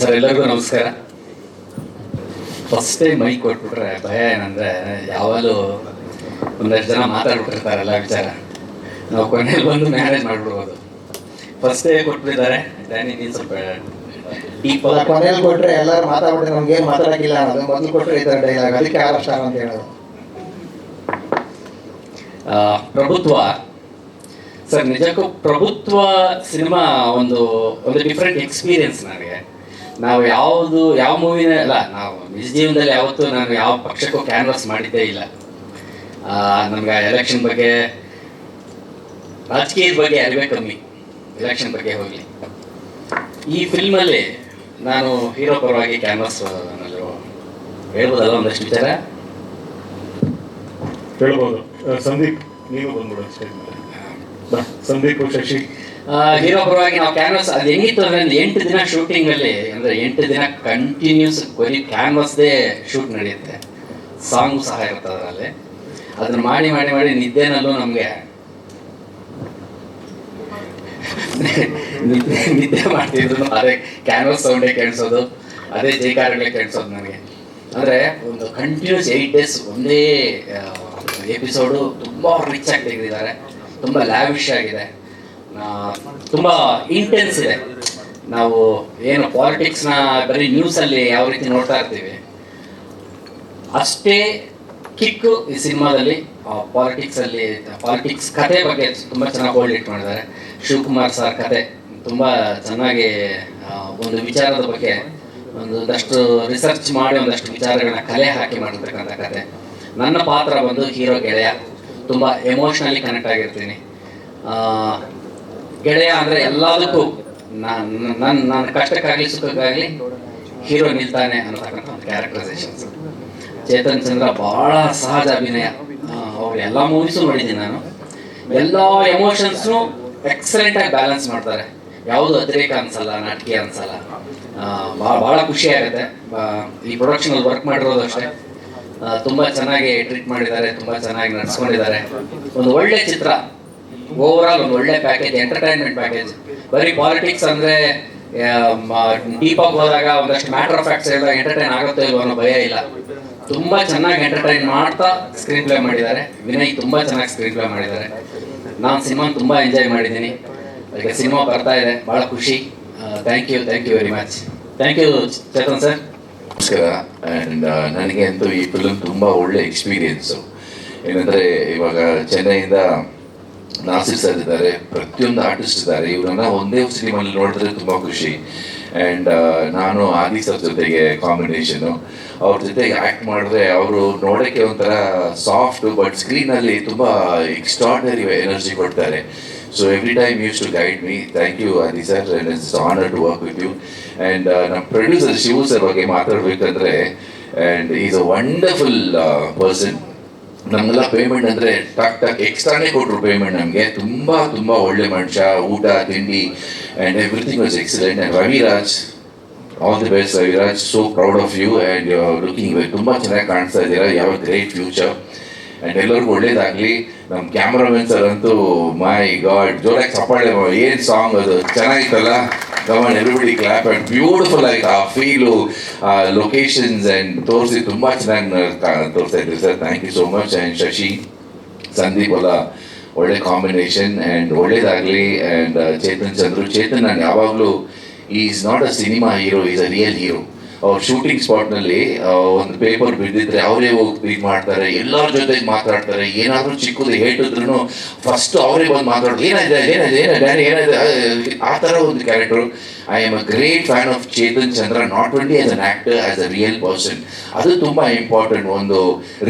Sir ಎಲ್ಲರಿಗೂ ನಮಸ್ಕಾರ. First time mic ಕೊಟ್ಬಿಟ್ರೆ ಭಯ ಏನಂದ್ರೆ ಯಾವಾಗಲೂ ಒಂದಷ್ಟು ಜನ ಮಾತಾಡ್ಬಿಟ್ಟಿರ್ತಾರಲ್ಲ ವಿಚಾರ. ನಾವು ಕೊನೆಯಲ್ಲಿ ಬಂದು ಮ್ಯಾನೇಜ್ ಮಾಡಿಬಿಡ್ಬೋದು. ಫಸ್ಟ್ ಡೇ ಕೊಟ್ಬಿಟ್ಟಿದ್ದಾರೆ. ಡ್ಯಾನಿ ನೀನು ಸ್ವಲ್ಪ ಈ ಕೊನೆಯಲ್ಲಿ ಕೊಟ್ರೆ ಎಲ್ಲರೂ ಮಾತಾಡ್ಬಿಟ್ರೆ ನಮ್ಗೆ ಏನು ಮಾತಾಡಕ್ಕಿಲ್ಲ ಅನ್ನೋದು ಮೊದಲು ಕೊಟ್ಟರೆ ಈ ಥರ ಡೈಲಾಗ್ ಅದಕ್ಕೆ ಆರು ಸ್ಟಾರ್ ಅಂತ ಹೇಳೋದು. ಪ್ರಭುತ್ವ. ಸರ್ ನಿಜಕ್ಕೂ ಪ್ರಭುತ್ವ ಸಿನಿಮಾ ಒಂದು ಒಂದು ಡಿಫ್ರೆಂಟ್ ಎಕ್ಸ್ಪೀರಿಯನ್ಸ್ ನನಗೆ. ನಾವು ಯಾವುದು, ಯಾವ ಮೂವಿನ ಅಲ್ಲ, ನಾವು ನಿಜ ಜೀವನದಲ್ಲಿ ಯಾವತ್ತೂ ನಾನು ಯಾವ ಪಕ್ಷಕ್ಕೂ ಕ್ಯಾನ್ವಾಸ್ ಮಾಡಿದ್ದೇ ಇಲ್ಲ. ನಮ್ಗೆ ಎಲೆಕ್ಷನ್ ಬಗ್ಗೆ, ರಾಜಕೀಯದ ಬಗ್ಗೆ ಅರಿವೇ ಕಮ್ಮಿ ಎಲೆಕ್ಷನ್ ಬಗ್ಗೆ ಹೋಗಲಿ. ಈ ಫಿಲ್ಮಲ್ಲಿ ನಾನು ಹೀರೋ ಪರವಾಗಿ ಕ್ಯಾನ್ವಾಸ್ ಹೇಳ್ಬೋದಲ್ಲ ಒಂದಷ್ಟು ವಿಚಾರ? ಹೇಳ್ಬೋದು. ಸಂದೀಪ್, ನೀವು ಬಂದ್ಬಿಡು ಸ್ಟೇಜ್ ಬಾ, ಸಂದೀಪ್, ಶಶಿ. ಹೀರೋ ಪರವಾಗಿ ನಾವು ಕ್ಯಾನ್ವಾಸ್ ಅದು ಹೆಂಗಿತ್ತು ಅಂದ್ರೆ ಎಂಟು ದಿನ ಶೂಟಿಂಗ್ ಅಲ್ಲಿ, ಅಂದ್ರೆ ಎಂಟು ದಿನ ಕಂಟಿನ್ಯೂಸ್ ಬರೀ ಕ್ಯಾನ್ವಾಸ್ದೇ ಶೂಟ್ ನಡೆಯುತ್ತೆ. ಸಾಂಗ್ ಸಹ ಇರುತ್ತೆ ಅದರಲ್ಲಿ. ಅದನ್ನ ಮಾಡಿ ಮಾಡಿ ಮಾಡಿ ನಿದ್ದೆನಲ್ಲೂ ನಮಗೆ ನಿದ್ದೆ ನಿದ್ದೆ ಮಾಡ್ತಿದ್ರು ಅದೇ ಕ್ಯಾನ್ವಾಸ್ ಸೌಂಡೇ ಕೇಳಿಸೋದು. ಅದೇ ಜೈಕಾರಗಳೇ ಕೇಳಿಸೋದು ನನಗೆ. ಅಂದ್ರೆ ಒಂದು ಕಂಟಿನ್ಯೂಸ್ ಏಯ್ಟ್ ಡೇಸ್ ಒಂದೇ ಎಪಿಸೋಡು ತುಂಬ ರಿಚ್ ಆಗಿ ತೆಗೆದಿದ್ದಾರೆ. ತುಂಬ ಲ್ಯಾವಿಶ್ ಆಗಿದೆ. ತುಂಬ ಇಂಟೆನ್ಸ್ ಇದೆ. ನಾವು ಏನು ಪಾಲಿಟಿಕ್ಸ್ನ ಬರೀ ನ್ಯೂಸಲ್ಲಿ ಯಾವ ರೀತಿ ನೋಡ್ತಾ ಇರ್ತೀವಿ, ಅಷ್ಟೇ ಕಿಕ್ಕು ಈ ಸಿನಿಮಾದಲ್ಲಿ ಪಾಲಿಟಿಕ್ಸಲ್ಲಿ ಪಾಲಿಟಿಕ್ಸ್ ಕತೆ ಬಗ್ಗೆ ತುಂಬ ಚೆನ್ನಾಗಿ ಹೋಲ್ಡ್ ಇಟ್ ಮಾಡಿದ್ದಾರೆ. ಶಿವಕುಮಾರ್ ಸರ್ ಕತೆ ತುಂಬ ಚೆನ್ನಾಗಿ ಒಂದು ವಿಚಾರದ ಬಗ್ಗೆ ಒಂದಷ್ಟು ರಿಸರ್ಚ್ ಮಾಡಿ, ಒಂದಷ್ಟು ವಿಚಾರಗಳನ್ನ ಕಲೆ ಹಾಕಿ ಮಾಡಿರ್ತಕ್ಕಂಥ ಕತೆ ನನ್ನ ಪಾತ್ರ ಬಂದು ಹೀರೋ ಗೆಳೆಯ. ತುಂಬ ಎಮೋಷ್ನಲಿ ಕನೆಕ್ಟ್ ಆಗಿರ್ತೀನಿ. ಗೆಳೆಯ ಅಂದ್ರೆ ಎಲ್ಲದಕ್ಕೂ ನಾನು ನನ್ನ ನನ್ನ ಕಷ್ಟಕ್ಕಾಗಲಿ, ಸುಖಕ್ಕಾಗಲಿ ಹೀರೋ ನಿಲ್ತಾನೆ ಅಂತಕ್ಕಂಥ ಒಂದು ಕ್ಯಾರೆಕ್ಟರೈಸೇಷನ್ ಚೇತನ್ ಚಂದ್ರ ಬಹಳ ಸಹಜ ಅಭಿನಯ. ಅವ್ರ ಎಲ್ಲ ಮೂವೀಸು ನೋಡಿದ್ದೀನಿ ನಾನು. ಎಲ್ಲ ಎಮೋಷನ್ಸ್ನು ಎಕ್ಸಲೆಂಟ್ ಆಗಿ ಬ್ಯಾಲೆನ್ಸ್ ಮಾಡ್ತಾರೆ. ಯಾವುದು ಅತಿರೇಕ ಅನ್ಸಲ್ಲ, ನಾಟಕೀಯ ಅನ್ಸಲ್ಲ. ಭಾಳ ಭಾಳ ಖುಷಿ ಆಗುತ್ತೆ ಈ ಪ್ರೊಡಕ್ಷನಲ್ಲಿ ವರ್ಕ್ ಮಾಡಿರೋದು ಅಷ್ಟೇ. ತುಂಬಾ ಚೆನ್ನಾಗಿ ಟ್ರೀಟ್ ಮಾಡಿದ್ದಾರೆ, ತುಂಬಾ ಚೆನ್ನಾಗಿ ನಡ್ಸ್ಕೊಂಡಿದ್ದಾರೆ. ಒಂದು ಒಳ್ಳೆ ಚಿತ್ರ. ಓವರ್ ಆಲ್ ಒಂದು ಒಳ್ಳೆ ಪ್ಯಾಕೇಜ್ ಎಂಟರ್ಟೈನ್ಮೆಂಟ್ ಪ್ಯಾಕೇಜ್ ಬರೀ ಪಾಲಿಟಿಕ್ಸ್ ಅಂದ್ರೆ ಡೀಪ್ ಆಗಿ ಹೋದಾಗ ಒಂದಷ್ಟು ಮ್ಯಾಟರ್ ಆಫ್ ಫ್ಯಾಕ್ಟ್ಸ್ ಎಲ್ಲ ಎಂಟರ್ಟೈನ್ ಆಗುತ್ತೋ ಇಲ್ವೋ ಅನ್ನೋ ಭಯ ಇಲ್ಲ. ತುಂಬಾ ಚೆನ್ನಾಗಿ ಎಂಟರ್ಟೈನ್ ಮಾಡ್ತಾ ಸ್ಕ್ರೀನ್ ಪ್ಲೇ ಮಾಡಿದ್ದಾರೆ. ವಿನಯ್ ತುಂಬಾ ಚೆನ್ನಾಗಿ ಸ್ಕ್ರೀನ್ ಪ್ಲೇ ಮಾಡಿದ್ದಾರೆ. ನಾನು ಸಿನಿಮಾ ತುಂಬಾ ಎಂಜಾಯ್ ಮಾಡಿದ್ದೀನಿ. ಅದಕ್ಕೆ ಸಿನಿಮಾ ಬರ್ತಾ ಇದೆ. ಬಹಳ ಖುಷಿ. Thank you thank you very much thank you Chetan sir ನಮಸ್ಕಾರ. ಆ್ಯಂಡ್ ನನಗೆ ಅಂತೂ ಈ ಫಿಲ್ಮ್ ತುಂಬ ಒಳ್ಳೆ ಎಕ್ಸ್ಪೀರಿಯನ್ಸು ಏನಂದರೆ ಇವಾಗ ಚೆನ್ನೈಯಿಂದ ನಾಸಿರ್ ಸರ್ ಇದ್ದಾರೆ ಪ್ರತಿಯೊಂದು ಆರ್ಟಿಸ್ಟ್ ಇದ್ದಾರೆ, ಇವರನ್ನ ಒಂದೇ ಸಿನಿಮಲ್ಲಿ ನೋಡಿದ್ರೆ ತುಂಬ ಖುಷಿ. ಆ್ಯಂಡ್ ನಾನು ಆದಿ ಸರ್ ಜೊತೆಗೆ ಕಾಂಬಿನೇಷನು ಅವ್ರ ಜೊತೆಗೆ ಆ್ಯಕ್ಟ್ ಮಾಡಿದ್ರೆ ಅವರು ನೋಡೋಕ್ಕೆ ಒಂಥರ ಸಾಫ್ಟ್ ಬಟ್ ಸ್ಕ್ರೀನಲ್ಲಿ ತುಂಬ ಎಕ್ಸ್ಟ್ರಾರ್ಡನರಿ ಎನರ್ಜಿ ಕೊಡ್ತಾರೆ. So every time use to guide me thank you Adi sir it's honour to work with you and ನಮ್ಮ ಪ್ರೊಡ್ಯೂಸರ್ ಶಿವು ಸರ್ ಬಗ್ಗೆ ಮಾತಾಡಬೇಕಂದ್ರೆ and is a wonderful person ನಮ್ಗೆಲ್ಲ ಪೇಮೆಂಟ್ ಅಂದ್ರೆ ಟಕ್ ಟಕ್ ಎಕ್ಸ್ಟ್ರಾನೇ ಕೊಟ್ಟರು ಪೇಮೆಂಟ್ ನಮಗೆ. ತುಂಬಾ ತುಂಬಾ ಒಳ್ಳೆ ಮನುಷ್ಯ. ಊಟ, ತಿಂಡಿ and everything was excellent and Raviraj all the best Raviraj. So proud of you and looking ತುಂಬಾ ಚೆನ್ನಾಗಿ ಕಾಣಿಸ್ತಾ ಇದ್ದೀರಾ. ಯಾವ ಗ್ರೇಟ್ ಫ್ಯೂಚರ್ ಅಂಡ್ ಎಲ್ಲರಿಗೂ ಒಳ್ಳೇದಾಗ್ಲಿ. ನಮ್ಮ ಕ್ಯಾಮ್ರಾಮನ್ ಸರ್ ಅಂತೂ ಮೈ ಗಾಡ್ ಜೋರಾಗಿ ಚಪ್ಪಾಳೆ ಏನು ಸಾಂಗ್ ಅದು? ಚೆನ್ನಾಗಿತ್ತಲ್ಲ? Come on everybody clap and beautiful ಆಗಿ ಆ ಫೀಲು ಆ ಲೊಕೇಶನ್ಸ್ ಆ್ಯಂಡ್ ತೋರಿಸಿ ತುಂಬ ಚೆನ್ನಾಗಿ ತೋರಿಸ್ತಾ ಇದ್ರಿ sir. Thank you so much and Shashi, Sandeep ಎಲ್ಲ ಒಳ್ಳೆ ಕಾಂಬಿನೇಷನ್ ಆ್ಯಂಡ್ ಒಳ್ಳೇದಾಗಲಿ. ಆ್ಯಂಡ್ ಚೇತನ್ ಚಂದ್ರು, ಚೇತನ್ ನಾನು ಯಾವಾಗಲೂ is not a cinema hero is a real hero ಅವ್ರ ಶೂಟಿಂಗ್ ಸ್ಪಾಟ್ನಲ್ಲಿ ಒಂದು ಪೇಪರ್ ಬಿದ್ದಿದ್ರೆ ಅವರೇ ಹೋಗಿ ಇದು ಮಾಡ್ತಾರೆ, ಎಲ್ಲರ ಜೊತೆಗೆ ಮಾತಾಡ್ತಾರೆ, ಏನಾದರೂ ಚಿಕ್ಕದು ಹೇಳಿದ್ರು ಫಸ್ಟ್ ಅವರೇ ಬಂದು ಮಾತಾಡೋದು ಏನಿದೆ ಏನಿದೆ ಡ್ಯಾಡಿ ಏನಿದೆ ಆ ತರ ಒಂದು character I am a great fan of Chetan Chandra not only as an actor as a real person ಅದು ತುಂಬಾ ಇಂಪಾರ್ಟೆಂಟ್ ಒಂದು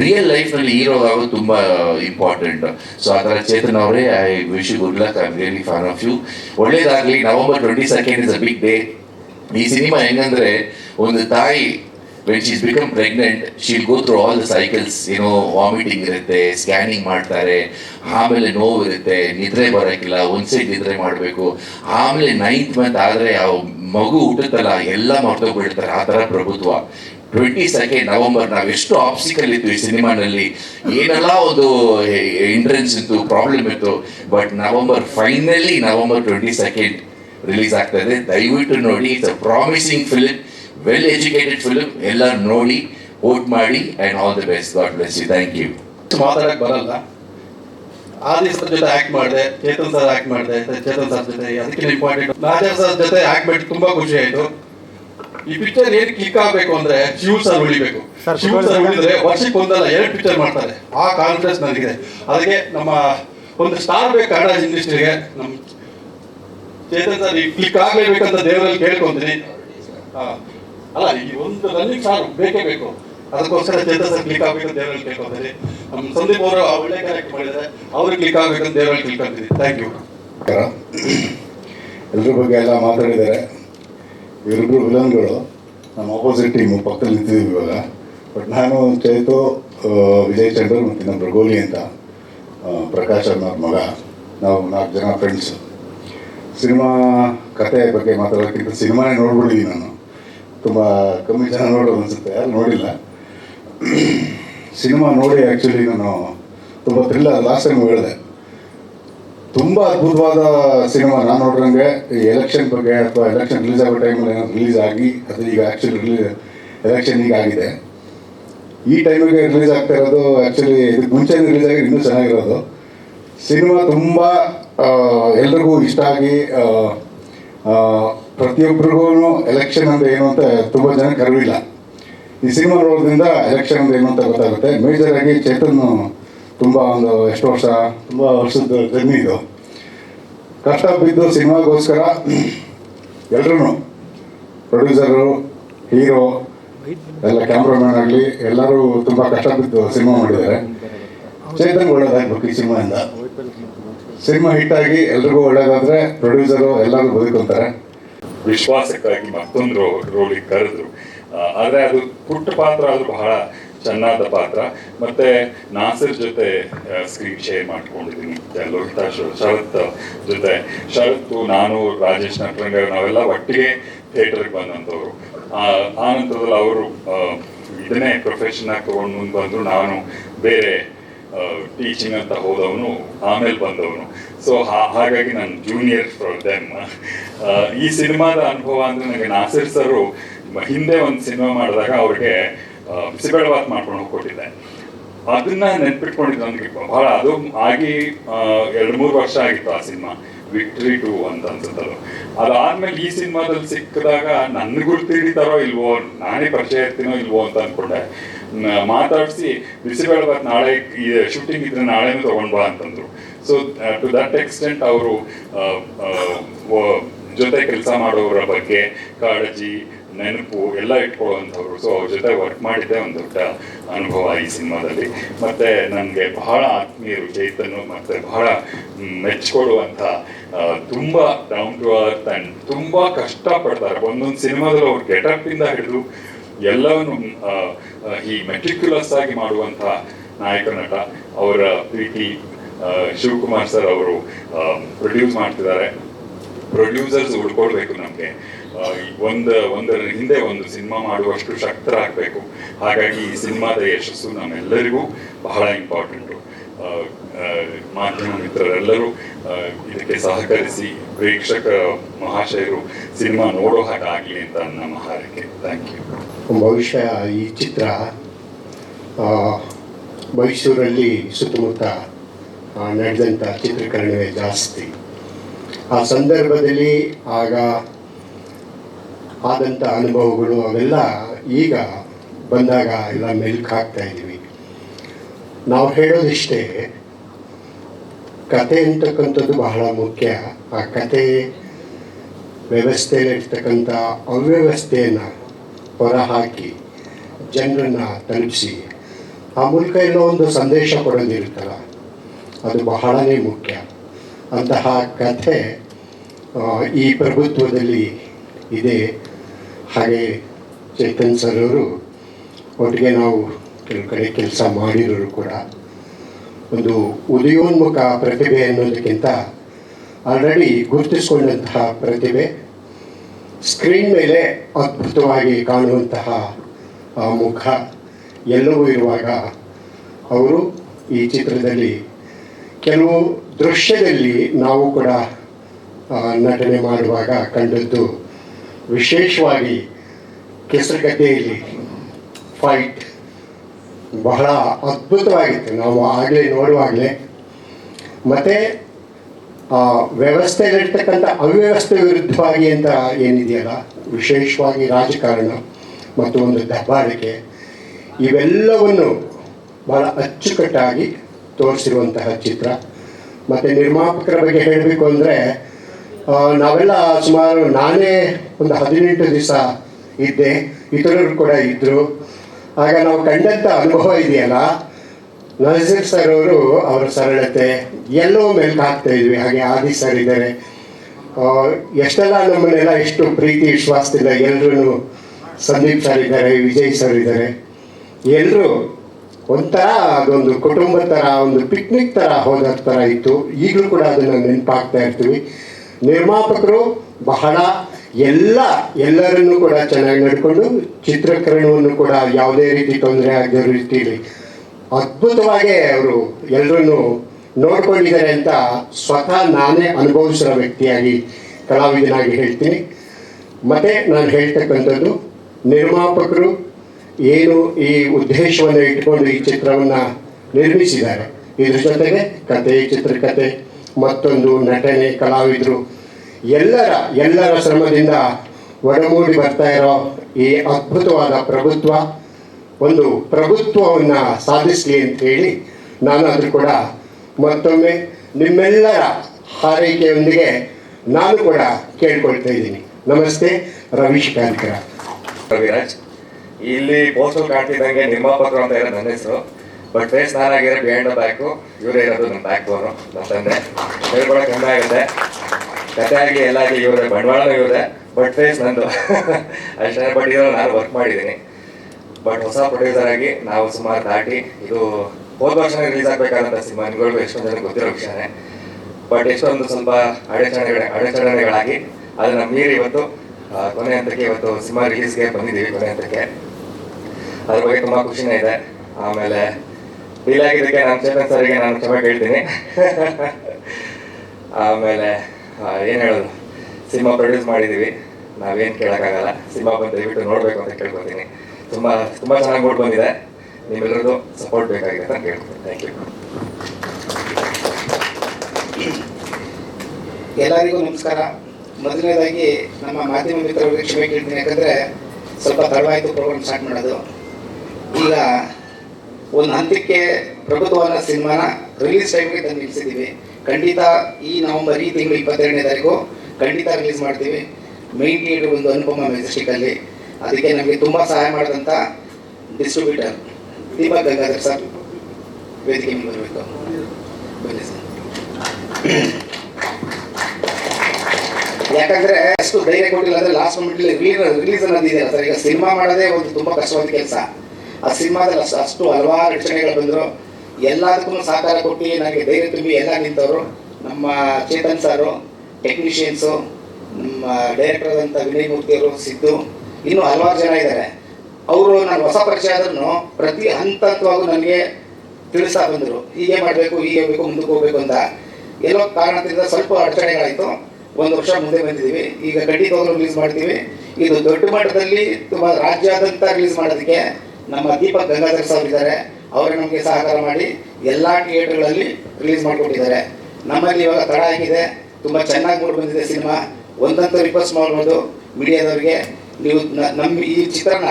ರಿಯಲ್ ಲೈಫ್ನಲ್ಲಿ ಹೀರೋ ಆಗೋದು ತುಂಬಾ ಇಂಪಾರ್ಟೆಂಟ್ ಸೊ ಆ ಥರ ಚೇತನ್ ಅವರೇ I wish good luck I really fan of you ಒಳ್ಳೇದಾಗಲಿ. November twenty second is a big day ಈ ಸಿನಿಮಾ ಹೆಂಗಂದ್ರೆ ಒಂದು ತಾಯಿ when she's become pregnant she'll go through all the cycles ಏನೋ ವಾಮಿಟಿಂಗ್ ಇರುತ್ತೆ ಸ್ಕ್ಯಾನಿಂಗ್ ಮಾಡ್ತಾರೆ, ಆಮೇಲೆ ನೋವು ಇರುತ್ತೆ, ನಿದ್ರೆ ಬರೋಕ್ಕಿಲ್ಲ, ಒಂದು ಸೈಡ್ ನಿದ್ರೆ ಮಾಡಬೇಕು. ಆಮೇಲೆ ನೈನ್ತ್ ಮಂತ್ ಆದರೆ ಆ ಮಗು ಹುಟ್ಟುತ್ತಲ್ಲ, ಎಲ್ಲ ಮರ್ತೋಗ್ಬಿಡ್ತಾರೆ, ಆ ಥರ ಪ್ರಭುತ್ವ. ಟ್ವೆಂಟಿ ಸೆಕೆಂಡ್ ನವೆಂಬರ್ ನಾವು ಎಷ್ಟು ಆಪ್ಸಿಕಲ್ ಇತ್ತು ಈ ಸಿನಿಮಾನಲ್ಲಿ. ಏನೆಲ್ಲ ಒಂದು ಎಂಟ್ರೆನ್ಸ್ ಇತ್ತು ಪ್ರಾಬ್ಲಮ್ ಇತ್ತು but November finally November twenty second release ಆಗ್ತಾ ಇದೆ ದಯವಿಟ್ಟು ನೋಡಿ it's a promising film well educated film ಎಲ್ಲ ನೋಡಿ ವೋಟ್ ಮಾಡಿ and all the best God bless you thank you ಮಾತಾಡಕ್ಕೆ ಬರಲ್ಲ. ಆದಿ ಸರ್ ಜೊತೆ ಆಕ್ಟ್ ಮಾಡಿದೆ ಚೇತನ್ ಸರ್ ಆಕ್ಟ್ ಮಾಡಿದೆ ಚೇತನ್ ಸರ್ ಜೊತೆ ಅದಕ್ಕೆ ಇಂಪಾರ್ಟೆಂಟ್ ರಾಜಾ ಸರ್ ಜೊತೆ ಆಕ್ಟ್ ಮಾಡಿ ತುಂಬಾ ಖುಷಿ ಆಯಿತು. ಈ ಪಿಕ್ಚರ್ ಏನ್ ಕ್ಲಿಕ್ ಆಗ್ಬೇಕು ಅಂದ್ರೆ ಶಿವ್ ಸರ್ ಉಳಿಬೇಕು. ಶಿವ್ ಸರ್ ಉಳಿದ್ರೆ ವರ್ಷಕ್ಕೆ ಒಂದಲ್ಲ ಎರಡು ಪಿಕ್ಚರ್ ಮಾಡ್ತಾರೆ. ಆ ಕಾನ್ಫಿಡೆನ್ಸ್ ನನಗಿದೆ. ಅದಕ್ಕೆ ನಮ್ಮ ಒಂದು ಸ್ಟಾರ್ ಬೇಕು ಕನ್ನಡ ಇಂಡಸ್ಟ್ರಿಗೆ ನಮ್ ಚೇತನ್ ಸರ್ ಈಗ ಕ್ಲಿಕ್ ಆಗ್ಲೇಬೇಕಂತ ದೇವರಲ್ಲಿ ಕೇಳ್ಕೊಂತೀನಿ ಅಲ್ಲ ಈ ಒಂದು ರನ್ನಿಂಗ್ ಸ್ಟಾರ್ ಬೇಕೇ ಬೇಕು. ಅದಕ್ಕೋಸ್ಕರ ಚೇತನ್ ಸರ್ ಕ್ಲಿಕ್ ಆಗ್ಬೇಕಂತ ದೇವರಲ್ಲಿ ಕೇಳ್ಕೊಂತೀನಿ ನಮ್ಮ ಸಂದೀಪ್ ಅವರು ಒಳ್ಳೆ ಕರೆಕ್ಟ್ ಮಾಡಿದ್ದಾರೆ ಅವ್ರಿಗೆ ಕ್ಲಿಕ್ ಆಗ್ಬೇಕಂತ ದೇವರಲ್ಲಿ ಕ್ಲಿಕ್ ಆಗ್ತೀನಿ ಥ್ಯಾಂಕ್ ಯು ಎಲ್ಲರ ಎಲ್ರ ಬಗ್ಗೆ ಎಲ್ಲ ಮಾತಾಡಿದ್ದಾರೆ. ಇವರಿಬ್ರು ವಿಲನ್ಗಳು. ನಮ್ಮ ಆಪೋಸಿಟ್ ಟೀಮು ಪಕ್ಕದಲ್ಲಿ ನಿಂತಿದ್ದೀವಿ ಇವಾಗ. ಬಟ್ ನಾನು ಚೈತು ವಿಜಯ್ ಚಂದ್ರ ಮತ್ತು ನಮ್ಮ ಗೋಲಿ ಅಂತ ಪ್ರಕಾಶ್ ಅನ್ನೋರ್ ಮಗ. ನಾವು ನಾಲ್ಕು ಜನ ಫ್ರೆಂಡ್ಸು ಸಿನಿಮಾ ಕತೆ ಬಗ್ಗೆ ಮಾತಾಡೋಕ್ಕಿಂತ ಸಿನಿಮಾನೇ ನೋಡ್ಬಿಟ್ಟಿದ್ದೀನಿ ನಾನು. ತುಂಬ ಕಮ್ಮಿ ಜನ ನೋಡೋದು ಅನಿಸುತ್ತೆ, ಯಾರು ನೋಡಿಲ್ಲ. ಸಿನಿಮಾ ನೋಡಿ ಆ್ಯಕ್ಚುಲಿ ನಾನು ತುಂಬ ಥ್ರಿಲ್ಲ ಲಾಸ್ಟ್ ಟೈಮ್ ಹೇಳಿದೆ. ತುಂಬ ಅದ್ಭುತವಾದ ಸಿನಿಮಾ ನಾನು ನೋಡ್ರಂಗೆ ಈ ಎಲೆಕ್ಷನ್ ಬಗ್ಗೆ ಅಥವಾ ಎಲೆಕ್ಷನ್ ರಿಲೀಸ್ ಆಗೋ ಟೈಮಲ್ಲಿ ರಿಲೀಸ್ ಆಗಿ, ಅದು ಈಗ ಆ್ಯಕ್ಚುಲಿ ರಿಲೀಸ್ ಎಲೆಕ್ಷನ್ ಈಗ ಆಗಿದೆ. ಈ ಟೈಮಿಗೆ ರಿಲೀಸ್ ಆಗ್ತಾ ಇರೋದು ಆ್ಯಕ್ಚುಲಿ ಇದಕ್ಕೆ ಮುಂಚೆ ರಿಲೀಸ್ ಆಗಿ ಇನ್ನೂ ಚೆನ್ನಾಗಿರೋದು. ಸಿನಿಮಾ ತುಂಬ ಎಲ್ರಿಗೂ ಇಷ್ಟ ಆಗಿ ಪ್ರತಿಯೊಬ್ಬರಿಗೂ ಎಲೆಕ್ಷನ್ ಅಂದ್ರೆ ಏನು ಅಂತ ತುಂಬ ಜನಕ್ಕೆ ಅರಿವಿಲ್ಲ ಈ ಸಿನಿಮಾ ನೋಡೋದ್ರಿಂದ ಎಲೆಕ್ಷನ್ ಅಂದ್ರೆ ಏನು ಅಂತ ಗೊತ್ತಾಗುತ್ತೆ. ಮೇಜರ್ ಆಗಿ ಚೇತನ್ ತುಂಬ ಒಂದು ಎಷ್ಟು ವರ್ಷ, ತುಂಬ ವರ್ಷದ ಜರ್ನಿ ಇದು. ಕಷ್ಟ ಬಿದ್ದು ಸಿನಿಮಾಗೋಸ್ಕರ ಎಲ್ಲರೂ ಪ್ರೊಡ್ಯೂಸರು ಹೀರೋ ಎಲ್ಲ ಕ್ಯಾಮ್ರಾಮನ್ ಆಗಲಿ, ಎಲ್ಲರೂ ತುಂಬ ಕಷ್ಟ ಬಿದ್ದು ಸಿನಿಮಾ ಮಾಡಿದ್ದಾರೆ. ಚೇತನ್ ಒಳ್ಳೆಯದಾಗಬೇಕು ಈ ಸಿನಿಮಾಯಿಂದ ಸಿನಿಮಾ ಹಿಟ್ ಆಗಿ ಎಲ್ರಿಗೂ ಒಳ್ಳೇದಾದ್ರೆ ಪ್ರೊಡ್ಯೂಸರು ಎಲ್ಲರೂ ಬದುಕೊಂತಾರೆ ವಿಶ್ವಾಸಕ್ಕಾಗಿ ಮತ್ತೊಂದು ರೋಲಿಗೆ ಕರೆದ್ರು. ಆದರೆ ಅದು ಪುಟ್ಟ ಪಾತ್ರ ಅದು ಬಹಳ ಚೆನ್ನಾದ ಪಾತ್ರ. ಮತ್ತೆ ನಾಸರ್ ಜೊತೆ ಸ್ಕ್ರೀನ್ ಶೇರ್ ಮಾಡ್ಕೊಂಡಿದ್ದೀನಿ. ಲೋಹಿತಾ ಶರತ್ ಜೊತೆ. ಶರತ್ ನಾನು, ರಾಜೇಶ್ ನಟರಂಗ ನಾವೆಲ್ಲ ಒಟ್ಟಿಗೆ ಥಿಯೇಟರ್ಗೆ ಬಂದಂಥವ್ರು. ಆ ನಂತರದಲ್ಲಿ ಅವರು ಇದನ್ನೇ ಪ್ರೊಫೆಷನ್ ಆಗಿ ತಗೊಂಡು ಮುಂದೆ ನಾನು ಬೇರೆ ಟೀಚಿಂಗ್ ಅಂತ ಹೋದವನು, ಆಮೇಲೆ ಬಂದವನು. ಸೊ ಹಾಗಾಗಿ ನಾನು ಜೂನಿಯರ್ ಫ್ರಮ್ ದೆಮ್ ಈ ಸಿನಿಮಾದ ಅನುಭವ ಅಂದ್ರೆ ನನಗೆ ನಾಸಿರ್ ಸರು ಹಿಂದೆ ಒಂದು ಸಿನಿಮಾ ಮಾಡಿದಾಗ ಅವ್ರಿಗೆ ಸಿಬಳವಾತ್ ಮಾಡ್ಕೊಂಡು ಹೋಗ್ಕೊಟ್ಟಿದ್ದೆ. ಅದನ್ನ ನೆನ್ಪಿಟ್ಕೊಂಡಿದ್ದು ನನಗೆ ಬಹಳ, ಅದು ಆಗಿ ಎರಡು ಮೂರು ವರ್ಷ ಆಗಿತ್ತು ಆ ಸಿನಿಮಾ. ವಿಕ್ಟ್ರಿ ಟು ಅಂತ ಅನ್ಸುತ್ತಲ್ಲ ಅದಾದ್ಮೇಲೆ ಈ ಸಿನಿಮಾದಲ್ಲಿ ಸಿಕ್ಕಿದಾಗ ನನ್ ಗುರ್ತಿಡಿತಾರೋ ಇಲ್ವೋ, ನಾನೇ ಪರಿಚಯ ಇರ್ತೀನೋ ಇಲ್ವೋ ಅಂತ ಅನ್ಕೊಂಡೆ. ಮಾತಾಡ್ಸಿ ಬಿಸಿಬೇಳಬಾತ್ ನಾಳೆ ಶೂಟಿಂಗ್ ಇದ್ರೆ ನಾಳೆನೂ ತಗೊಂಡ್ ಬಾ ಅಂತಂದ್ರು. ಸೊ ಟು ದಟ್ ಎಕ್ಸ್ಟೆಂಟ್ ಅವರು ಜೊತೆ ಕೆಲಸ ಮಾಡೋರ ಬಗ್ಗೆ ಕಾಳಜಿ, ನೆನಪು ಎಲ್ಲ ಇಟ್ಕೊಳ್ಳುವಂಥವ್ರು ಸೊ ಅವ್ರ ಜೊತೆ ವರ್ಕ್ ಮಾಡಿದ್ದೆ ಒಂದು ದೊಡ್ಡ ಅನುಭವ ಈ ಸಿನಿಮಾದಲ್ಲಿ. ಮತ್ತೆ ನನಗೆ ಬಹಳ ಆತ್ಮೀಯರು ಚೈತನ್ಯ ಮತ್ತೆ ಬಹಳ ಮೆಚ್ಚಿಕೊಳ್ಳುವಂಥ ತುಂಬಾ ಡೌನ್ ಟು ಅರ್ತ್ ಆ್ಯಂಡ್ ತುಂಬಾ ಕಷ್ಟಪಡ್ತಾರೆ. ಒಂದೊಂದು ಸಿನಿಮಾದಲ್ಲಿ ಅವ್ರ ಗೆಟಪ್ ಇಂದ ಹಿಡಿದು ಎಲ್ಲವನ್ನು ಈ ಮೆಟ್ರಿಕ್ಯುಲಸ್ ಆಗಿ ಮಾಡುವಂತಹ ನಾಯಕ ನಟ, ಅವರ ಪ್ರೀತಿ ಶಿವಕುಮಾರ್ ಸರ್ ಅವರು ಪ್ರೊಡ್ಯೂಸ್ ಮಾಡ್ತಿದ್ದಾರೆ. ಪ್ರೊಡ್ಯೂಸರ್ಸ್ ಉಳ್ಕೊಳ್ಬೇಕು ನಮಗೆ. ಒಂದು, ಒಂದರ ಹಿಂದೆ ಒಂದು ಸಿನಿಮಾ ಮಾಡುವಷ್ಟು ಶಕ್ತರಾಗಬೇಕು. ಹಾಗಾಗಿ ಈ ಸಿನಿಮಾದ ಯಶಸ್ಸು ನಮ್ಮೆಲ್ಲರಿಗೂ ಬಹಳ ಇಂಪಾರ್ಟೆಂಟು ಮಾಧ್ಯಮ ಮಿತ್ರರೆಲ್ಲರೂ ಇದಕ್ಕೆ ಸಹಕರಿಸಿ ಪ್ರೇಕ್ಷಕ ಮಹಾಶಯರು ಸಿನಿಮಾ ನೋಡೋ ಹಾಗಾಗಲಿ ಅಂತ ನಮ್ಮ ಹಾರೈಕೆ. ಥ್ಯಾಂಕ್ ಯು ಬಹುಶಃ ಈ ಚಿತ್ರ ಮೈಸೂರಲ್ಲಿ ಸುತ್ತಮುತ್ತ ನಡೆದಂಥ ಚಿತ್ರೀಕರಣವೇ ಜಾಸ್ತಿ. ಆ ಸಂದರ್ಭದಲ್ಲಿ ಆಗ ಆದಂಥ ಅನುಭವಗಳು ಅವೆಲ್ಲ ಈಗ ಬಂದಾಗ ಎಲ್ಲ ಮೆಲ್ಕ್ ಹಾಕ್ತಾ ಇದ್ದೀವಿ ನಾವು ಹೇಳೋದಿಷ್ಟೇ ಕತೆ ಅಂತಕ್ಕಂಥದ್ದು ಬಹಳ ಮುಖ್ಯ. ಆ ಕತೆ ವ್ಯವಸ್ಥೆಯಲ್ಲಿರ್ತಕ್ಕಂಥ ಅವ್ಯವಸ್ಥೆಯನ್ನು ಹೊರಹಾಕಿ ಜನರನ್ನು ತಲುಪಿಸಿ. ಆ ಮೂಲಕ ಏನೋ ಒಂದು ಸಂದೇಶ ಕೊಡೋದಿರುತ್ತಲ್ಲ ಅದು ಬಹಳನೇ ಮುಖ್ಯ. ಅಂತಹ ಕಥೆ ಈ ಪ್ರಭುತ್ವದಲ್ಲಿ ಇದೆ. ಹಾಗೆ ಚೇತನ್ ಸರ್ ಅವರು ಒಟ್ಟಿಗೆ ನಾವು ಕೆಲವು ಕಡೆ ಕೆಲಸ ಮಾಡಿರೋರು ಕೂಡ. ಒಂದು ಉದಯೋನ್ಮುಖ ಪ್ರತಿಭೆ ಅನ್ನೋದಕ್ಕಿಂತ ಆಲ್ರೆಡಿ ಗುರುತಿಸಿಕೊಂಡಂತಹ ಪ್ರತಿಭೆ ಸ್ಕ್ರೀನ್ ಮೇಲೆ ಅದ್ಭುತವಾಗಿ ಕಾಣುವಂತಹ, ಆ ಮುಖ ಎಲ್ಲವೂ ಇರುವಾಗ ಅವರು ಈ ಚಿತ್ರದಲ್ಲಿ ಕೆಲವು ದೃಶ್ಯದಲ್ಲಿ ನಾವು ಕೂಡ ನಟನೆ ಮಾಡುವಾಗ ಕಂಡದ್ದು ವಿಶೇಷವಾಗಿ ಕೆಸರುಗದ್ದೆಯಲ್ಲಿ ಫೈಟ್ ಬಹಳ ಅದ್ಭುತವಾಗಿತ್ತು. ನಾವು ಆಗಲೇ ನೋಡುವಾಗಲೇ. ಮತ್ತು ವ್ಯವಸ್ಥೆಯಲ್ಲಿರ್ತಕ್ಕಂಥ ಅವ್ಯವಸ್ಥೆ ವಿರುದ್ಧವಾಗಿ ಅಂತ ಏನಿದೆಯಲ್ಲ, ವಿಶೇಷವಾಗಿ ರಾಜಕಾರಣ ಮತ್ತು ಒಂದು ದಬ್ಬಾಳಿಕೆ, ಇವೆಲ್ಲವನ್ನು ಬಹಳ ಅಚ್ಚುಕಟ್ಟಾಗಿ ತೋರಿಸಿರುವಂತಹ ಚಿತ್ರ. ಮತ್ತು ನಿರ್ಮಾಪಕರ ಬಗ್ಗೆ ಹೇಳಬೇಕು ಅಂದರೆ ನಾವೆಲ್ಲ ಸುಮಾರು ನಾನೇ ಒಂದು ಹದಿನೆಂಟು ದಿವಸ ಇದ್ದೆ. ಇತರರು ಕೂಡ ಇದ್ದರು ಆಗ ನಾವು ಕಂಡಂಥ ಅನುಭವ ಇದೆಯಲ್ಲ? ನಜೀರ್ ಸರ್ ಅವರು ಅವರ ಸರಳತೆ ಎಲ್ಲೋ ಮೆಲ್ಕು ಹಾಕ್ತಾ ಇದ್ವಿ, ಹಾಗೆ ಆದಿ ಸರ್ ಇದ್ದಾರೆ. ಎಷ್ಟೆಲ್ಲ ನಮ್ಮನ್ನೆಲ್ಲ ಎಷ್ಟು ಪ್ರೀತಿ, ವಿಶ್ವಾಸದಿಂದ ಎಲ್ಲರೂ ಸಂದೀಪ್ ಸರ್ ಇದ್ದಾರೆ, ವಿಜಯ್ ಸರ್ ಇದ್ದಾರೆ. ಎಲ್ಲರೂ ಒಂಥರ ಅದೊಂದು ಕುಟುಂಬ ಥರ ಒಂದು ಪಿಕ್ನಿಕ್ ಥರ ಹೋದ ಥರ ಇತ್ತು. ಈಗಲೂ ಕೂಡ ಅದನ್ನು ನೆನಪಾಗ್ತಾ ಇರ್ತೀವಿ. ನಿರ್ಮಾಪಕರು ಬಹಳ ಎಲ್ಲ, ಎಲ್ಲರನ್ನು ಕೂಡ ಚೆನ್ನಾಗಿ ನಡ್ಕೊಂಡು ಚಿತ್ರೀಕರಣವನ್ನು ಕೂಡ ಯಾವುದೇ ರೀತಿ ತೊಂದರೆ ಆಗದ ರೀತಿಯಲ್ಲಿ ಅದ್ಭುತವಾಗಿ ಅವರು ಎಲ್ಲರನ್ನು ನೋಡ್ಕೊಂಡಿದ್ದಾರೆ ಅಂತ ಸ್ವತಃ ನಾನೇ ಅನುಭವಿಸಿರೋ ವ್ಯಕ್ತಿಯಾಗಿ ಕಲಾವಿದನಾಗಿ ಹೇಳ್ತೀನಿ. ಮತ್ತು ನಾನು ಹೇಳ್ತಕ್ಕಂಥದ್ದು, ನಿರ್ಮಾಪಕರು ಏನು ಈ ಉದ್ದೇಶವನ್ನು ಇಟ್ಕೊಂಡು ಈ ಚಿತ್ರವನ್ನು ನಿರ್ಮಿಸಿದ್ದಾರೆ. ಇದ್ರ ಜೊತೆಗೆ ಕತೆ ಚಿತ್ರಕತೆ ಮತ್ತೊಂದು ನಟನೆ, ಕಲಾವಿದರು ಎಲ್ಲರ ಎಲ್ಲರ ಶ್ರಮದಿಂದ ಒಡಮೂಡಿ ಬರ್ತಾ ಇರೋ ಈ ಅದ್ಭುತವಾದ ಪ್ರಭುತ್ವ, ಒಂದು ಪ್ರಭುತ್ವವನ್ನು ಸಾಧಿಸಲಿ ಅಂತ ಹೇಳಿ ನಾನಾದರೂ ಕೂಡ ಮತ್ತೊಮ್ಮೆ ನಿಮ್ಮೆಲ್ಲರ ಹಾರೈಕೆಯೊಂದಿಗೆ ನಾನು ಕೂಡ ಕೇಳ್ಕೊಳ್ತಾ ಇದ್ದೀನಿ. ನಮಸ್ತೆ, ರವೀಶ್ ಕಾಂತರ ರವಿರಾಜ್, ಇಲ್ಲಿ ಪೋಸ್ಟ್ ಕಾಣ್ತಿದ್ದಂಗೆ ನಿರ್ಮಾಪಕರು ಅಂತ ಇರೋ ನನ್ನ ಹೆಸರು. ಬಟ್ ಫೇಸ್ ನಾನಾಗಿರೋ ಬಿಹೈಂಡ್ ದ ಬ್ಯಾಕು ಇವರೇ ಇರೋದು ನಮ್ಮ ಬ್ಯಾಕ್ ಬೋನು ನಮ್ಮ ತಂದೆ ಹೇಳ್ಕೊಳಕ್ ಹೆಮ್ಮೆ ಆಗುತ್ತೆ ಕತೆ ಆಗಲಿ ಎಲ್ಲ ಆಗಿ ಇವ್ರೆ ಬಂಡವಾಳ ಇವ್ರೆ ಬಟ್ ಫೇಸ್ ನಂದು. ಅಷ್ಟೇ ಬಟ್ ಇದನ್ನು ನಾನು ವರ್ಕ್ ಮಾಡಿದ್ದೀನಿ. ಬಟ್ ಹೊಸ ಪ್ರೊಡ್ಯೂಸರ್ ಆಗಿ ನಾವು ಸುಮಾರು ದಾಟಿ, ಇದು ಹೋದ ವರ್ಷ ರಿಲೀಸ್ ಆಗಬೇಕಾದಂಥ ಸಿನಿಮಾ ನಿಮ್ಗಳಿಗೂ ಎಷ್ಟೊಂದು ಜನ ಗೊತ್ತಿರೋ ವಿಷಯನೇ. ಬಟ್ ಎಷ್ಟೊಂದು ಸ್ವಲ್ಪ ಅಡಚಣೆಗಳ, ಅಡಚಣೆಗಳಾಗಿ ಅದನ್ನ ಮೀರಿ ಇವತ್ತು ಕೊನೆ ಹಂತಕ್ಕೆ ಇವತ್ತು ಸಿನಿಮಾ ರಿಲೀಸ್ಗೆ ಬಂದಿದ್ದೀವಿ, ಕೊನೆ ಹಂತಕ್ಕೆ. ಅದ್ರ ಬಗ್ಗೆ ತುಂಬ ಖುಷಿನೇ ಇದೆ. ಆಮೇಲೆ ಫೀಲ್ ಆಗಿದ್ದಕ್ಕೆ ನಾನು ಚೇತನ್ ಸರ್ಗೆ ನಾನು ಕ್ಷಮೆ ಕೇಳ್ತೀನಿ. ಆಮೇಲೆ ಏನು ಹೇಳೋದು? ಸಿನಿಮಾ ಪ್ರೊಡ್ಯೂಸ್ ಮಾಡಿದ್ದೀವಿ ನಾವೇನು ಕೇಳೋಕ್ಕಾಗಲ್ಲ. ಸಿನಿಮಾ ಬಂದು ದಯವಿಟ್ಟು ನೋಡಬೇಕು ಅಂತ ಕೇಳ್ಕೊತೀನಿ. ತುಂಬ ತುಂಬ ಚೆನ್ನಾಗಿ ಮೂಡ್ ಬಂದಿದೆ. ನಿಮ್ಮೆಲ್ಲರದು ಸಪೋರ್ಟ್ ಬೇಕಾಗಿದೆ ಅಂತ ಕೇಳ್ತೀನಿ ಥ್ಯಾಂಕ್ ಯು ಎಲ್ಲರಿಗೂ ನಮಸ್ಕಾರ. ಮೊದಲನೇದಾಗಿ ನಮ್ಮ ಮಾಧ್ಯಮ ಮಿತ್ರರಿಗೆ ಕ್ಷಮೆ ಕೇಳ್ತೀನಿ. ಯಾಕಂದರೆ ಸ್ವಲ್ಪ ತಡವಾಯಿತು ಪ್ರೋಗ್ರಾಮ್ ಸ್ಟಾರ್ಟ್ ಮಾಡೋದು. ಈಗ ಒಂದು ಹಂತಕ್ಕೆ ಪ್ರಭುತ್ವನ ಸಿನಿಮಾನ ರಿಲೀಸ್ ಟೈಮ್ಗೆ ತಂದು ನಿಲ್ಲಿಸಿದ್ದೀವಿ. ಖಂಡಿತ ಈ ನವಂಬರ್ ಈ ತಿಂಗಳು ಇಪ್ಪತ್ತೆರಡನೇ ತಾರೀಕು ಖಂಡಿತ ರಿಲೀಸ್ ಮಾಡ್ತೀವಿ. ಮೈನ್ ಥಿಯೇಟರ್ ಒಂದು ಅನುಪಮ ಮೆಜೆಸ್ಟಿಕಲ್ಲಿ ಅದಕ್ಕೆ ನಮಗೆ ತುಂಬ ಸಹಾಯ ಮಾಡಿದಂಥ ಡಿಸ್ಟ್ರಿಬ್ಯೂಟರ್ ದೀಪಕ್ ಗಂಗಾಧರ್ ಸರ್ ವೇದಿಕೆ ಮೇಲೆ ಬರಬೇಕು. ಬನ್ನಿ ಯಾಕಂದ್ರೆ ಅಷ್ಟು ಧೈರ್ಯ ಕೊಟ್ಟಿಲ್ಲ ಅಂದ್ರೆ ಲಾಸ್ಟ್ ಮೂಮೆಂಟ್ ರಿಲೀಸ್ ಅನ್ನೋದು ಇದೆ ಸರ್ ಈಗ ಸಿನಿಮಾ ಮಾಡೋದೇ ಒಂದು ತುಂಬಾ ಕಷ್ಟವಾದ ಕೆಲಸ. ಆ ಸಿನಿಮಾದಲ್ಲಿ ಅಷ್ಟು ಅಷ್ಟು ಹಲವಾರು ರಚನೆಗಳು ಬಂದರು. ಎಲ್ಲದಕ್ಕೂ ಸಹಕಾರ ಕೊಟ್ಟು ನನಗೆ ಧೈರ್ಯ ತುಂಬಿ ಎಲ್ಲ ನಿಂತವರು, ನಮ್ಮ ಚೇತನ್ ಸಾರು ಟೆಕ್ನಿಷಿಯನ್ಸು ನಮ್ಮ ಡೈರೆಕ್ಟರ್ ಆದಂಥ ವಿನಯ್ ಮೂರ್ತಿಯವರು ಸಿದ್ದು, ಇನ್ನೂ ಹಲವಾರು ಜನ ಇದ್ದಾರೆ. ಅವರು ನಾನು ಹೊಸ ಪರಿಚಯ ಆದ್ರೂ ಪ್ರತಿ ಹಂತ ನನಗೆ ತಿಳಿಸ್ತಾ ಬಂದರು. ಹೀಗೆ ಮಾಡಬೇಕು, ಹೀಗೆ ಬೇಕು, ಮುಂದಕ್ಕೆ ಹೋಗ್ಬೇಕು ಅಂತ. ಎಲ್ಲೋ ಕಾರಣದಿಂದ ಸ್ವಲ್ಪ ಅಡಚಣೆಗಳಾಯಿತು. ಒಂದು ವರ್ಷ ಮುಂದೆ ಬಂದಿದ್ದೀವಿ. ಈಗ ಖಂಡಿತವಾಗ್ಲೂ ರಿಲೀಸ್ ಮಾಡ್ತೀವಿ. ಇದು ದೊಡ್ಡ ಮಟ್ಟದಲ್ಲಿ ತುಂಬ ರಾಜ್ಯಾದ್ಯಂತ ರಿಲೀಸ್ ಮಾಡೋದಕ್ಕೆ ನಮ್ಮ ದೀಪಕ್ ಗಂಗಾಧರ್ ಸರ್ ಇದ್ದಾರೆ. ಅವರೇ ನಮಗೆ ಸಹಕಾರ ಮಾಡಿ ಎಲ್ಲ ಥಿಯೇಟರ್ಗಳಲ್ಲಿ ರಿಲೀಸ್ ಮಾಡಿಕೊಟ್ಟಿದ್ದಾರೆ. ನಮ್ಮಲ್ಲಿ ಇವಾಗ ತಡ ಆಗಿದೆ. ತುಂಬ ಚೆನ್ನಾಗಿ ಮೂಡಿ ಬಂದಿದೆ ಸಿನಿಮಾ. ಒಂದಂತ ರಿಕ್ವೆಸ್ಟ್ ಮಾಡ್ಬೋದು ಮೀಡಿಯಾದವ್ರಿಗೆ. ನೀವು ನಮ್ಮ ಈ ಚಿತ್ರನ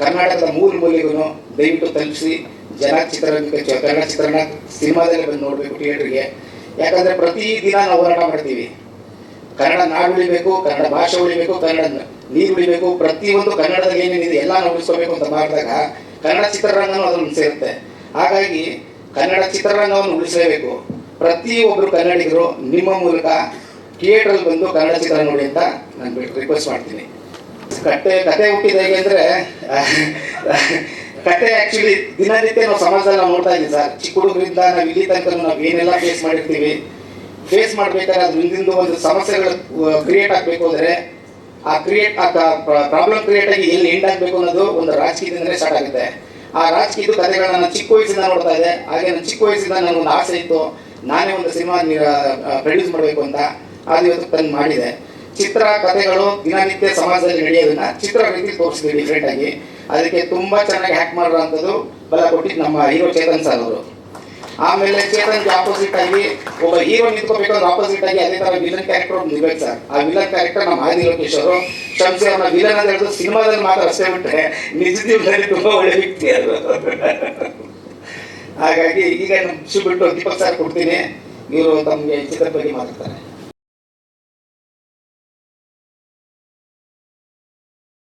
ಕರ್ನಾಟಕದ ಮೂರು ಮೂಲೆಗೂ ದಯವಿಟ್ಟು ತಲುಪಿಸಿ. ಜನ ಚಿತ್ರರಂಗ ಕನ್ನಡ ಚಿತ್ರಣ ಸಿನಿಮಾದಲ್ಲಿ ಬಂದು ನೋಡಬೇಕು ಥಿಯೇಟ್ರಿಗೆ. ಯಾಕಂದರೆ ಪ್ರತಿ ದಿನ ನಾವು ಹೋರಾಟ ಮಾಡ್ತೀವಿ. ಕನ್ನಡ ನಾಡು ಉಳಿಬೇಕು, ಕನ್ನಡ ಭಾಷೆ ಉಳಿಬೇಕು, ಕನ್ನಡ ನೀರು ಉಳಿಬೇಕು. ಪ್ರತಿಯೊಂದು ಕನ್ನಡದಲ್ಲಿ ಏನೇನಿದೆ ಎಲ್ಲ ನಾವು ಉಳಿಸ್ಕೋಬೇಕು ಅಂತ ಮಾಡಿದಾಗ ಕನ್ನಡ ಚಿತ್ರರಂಗನೂ ಅದನ್ನು ಸೇರುತ್ತೆ ಹಾಗಾಗಿ ಕನ್ನಡ ಚಿತ್ರರಂಗವನ್ನು ಉಳಿಸಲೇಬೇಕು. ಪ್ರತಿಯೊಬ್ಬರು ಕನ್ನಡಿಗರು ನಿಮ್ಮ ಮೂಲಕ ಥಿಯೇಟ್ರಲ್ಲಿ ಬಂದು ಕನ್ನಡ ಚಿತ್ರ ನೋಡಿ ಅಂತ ನಾನು ರಿಕ್ವೆಸ್ಟ್ ಮಾಡ್ತೀನಿ. ಕಟ್ಟೆ ಕತೆ ಹುಟ್ಟಿದ ಹೇಗೆ ಅಂದರೆ ಕತೆ ಆ್ಯಕ್ಚುಲಿ ದಿನನಿತ್ಯ ನಾವು ಸಮಾಜದಲ್ಲಿ ನಾವು ನೋಡ್ತಾ ಇದ್ದೀವಿ ಸರ್. ಚಿಕ್ಕ ಹುಡುಗರಿಂದ ನಾವು ಇಲ್ಲಿ ತನಕ ನಾವು ಏನೆಲ್ಲ ಫೇಸ್ ಮಾಡಿರ್ತೀವಿ. ಫೇಸ್ ಮಾಡ್ಬೇಕಾದ್ರೆ ಹಿಂದಿಂದ ಒಂದು ಸಮಸ್ಯೆಗಳು ಕ್ರಿಯೇಟ್ ಆಗಬೇಕು ಅಂದರೆ ಆ ಕ್ರಿಯೇಟ್ ಆ ಪ್ರಾಬ್ಲಮ್ ಕ್ರಿಯೇಟ್ ಆಗಿ ಎಲ್ಲಿ ಎಂಡ್ ಆಗಬೇಕು ಅನ್ನೋದು ಒಂದು ರಾಜಕೀಯದಿಂದಲೇ ಸ್ಟಾರ್ಟ್ ಆಗುತ್ತೆ. ಆ ರಾಜಕೀಯದ ಕಥೆಗಳನ್ನ ನಾನು ಚಿಕ್ಕ ವಯಸ್ಸಿಂದ ನೋಡ್ತಾ ಇದೆ ಹಾಗೆ ನನ್ನ ಚಿಕ್ಕ ವಯಸ್ಸಿಂದ ನನಗೊಂದು ಆಸೆ ಇತ್ತು. ನಾನೇ ಒಂದು ಸಿನಿಮಾ ಪ್ರೊಡ್ಯೂಸ್ ಮಾಡಬೇಕು ಅಂತ. ಅದು ಇವತ್ತು ತಂದು ಮಾಡಿದೆ. ಚಿತ್ರ, ಕಥೆಗಳು ದಿನನಿತ್ಯ ಸಮಾಜದಲ್ಲಿ ನಡೆಯೋದನ್ನ ಚಿತ್ರ ರೀತಿ ತೋರಿಸಿದ್ವಿ ಡಿಫ್ರೆಂಟ್ ಆಗಿ. ಅದಕ್ಕೆ ತುಂಬಾ ಚೆನ್ನಾಗಿ ಹ್ಯಾಕ್ ಮಾಡಿರೋಂಥದ್ದು ಬಲ ಕೊಟ್ಟಿದ್ದು ನಮ್ಮ ಹೀರೋ ಚೇತನ್ ಸರ್ ಅವರು. ಆಮೇಲೆ ಚೇತನ್ಗೆ ಆಪೋಸಿಟ್ ಆಗಿ ಒಬ್ಬ ಹೀರೋ ನಿಂತ್ಕೋಬೇಕಂದ್ರೆ ಆಪೋಸಿಟ್ ಆಗಿ ಅದೇ ತರ ವಿಲನ್ ಕ್ಯಾರೆಕ್ಟರ್ ನಿಲ್ಬೇಕು ಸರ್. ಆ ವಿಲನ್ ಕ್ಯಾರೆಕ್ಟರ್ ನಮ್ಮ ಆದಿ ಲೋಕೇಶ್ ಅವರು ಶಂಸಿ ಅವ್ರನ್ನ ವಿಲನ್ ಅಂತ ಹೇಳಿದ್ರು ಸಿನಿಮಾದಲ್ಲಿ ಮಾತ್ರ ಅಷ್ಟೇ ಬಿಟ್ಟರೆ ನಿಜ ಜೀವನದಲ್ಲಿ ತುಂಬಾ ಒಳ್ಳೆ ವ್ಯಕ್ತಿ ಅದು. ಹಾಗಾಗಿ ಈಗ ಬಿಟ್ಟು ದೀಪಕ್ ಸರ್ ಕೊಡ್ತೀನಿ. ಇವರು ತಮಗೆ ಚಿತ್ರದ ಬಗ್ಗೆ